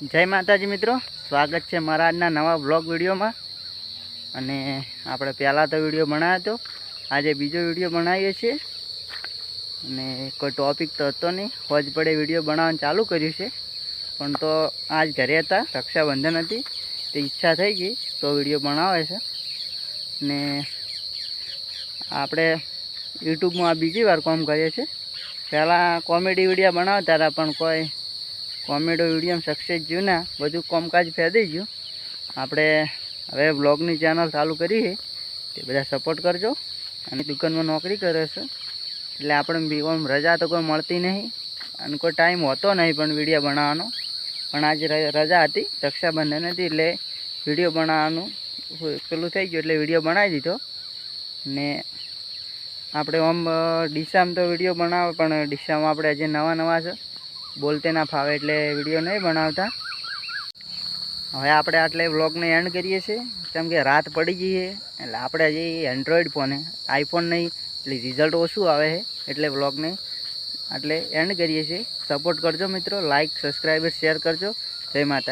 જય માતાજી મિત્રો. સ્વાગત છે મારા આજના નવા બ્લોગ વિડીયોમાં. અને આપણે પહેલાં તો વીડિયો બનાવ્યો હતો. આજે બીજો વીડિયો બનાવીએ છીએ. અને કોઈ ટોપિક તો હતો નહીં. હોજ પડે વીડિયો બનાવવાનું ચાલુ કર્યું છે. પણ તો આજ ઘરે હતા. રક્ષાબંધન હતી. તે ઈચ્છા થઈ ગઈ તો વીડિયો બનાવે છે. ને આપણે યુટ્યુબમાં આ બીજી વાર કોમ કરીએ છીએ. પહેલાં કોમેડી વીડિયો બનાવતા હતા, પણ કોઈ કોમેડી વીડિયો સક્સેસ જ્યું ને, બધું કોમકાજ ફેદી ગયું આપણે હવે બ્લોગની ચેનલ ચાલુ કરી તે બધા સપોર્ટ કરજો. અને દુકાનમાં નોકરી કરે છે. એટલે આપણે આમ રજા તો કોઈ મળતી નહીં. અને કોઈ ટાઈમ હોતો નહીં પણ વીડિયો બનાવવાનો. પણ આજે રજા હતી, રક્ષાબંધન હતી એટલે વીડિયો બનાવવાનું પેલું થઈ ગયું એટલે વીડિયો બનાવી દીધો. ને આપણે આમ ડીસામાં તો વીડિયો બનાવે, પણ ડીસામાં આપણે હજી નવા નવા છે. બોલતે ના ફાવે એટલે વીડિયો નહીં બનાવતા. હવે આપણે આટલે વ્લોગને એન્ડ કરીએ છીએ. કેમ કે રાત પડી છે, એટલે આપણે હજી એન્ડ્રોઈડ ફોન આઈફોન નહીં, એટલે રિઝલ્ટ ઓછું આવે છે, એટલે વ્લોગને એટલે એન્ડ કરીએ છીએ. સપોર્ટ કરજો મિત્રો લાઇક સબસ્ક્રાઈબર શેર કરજો. જય માતા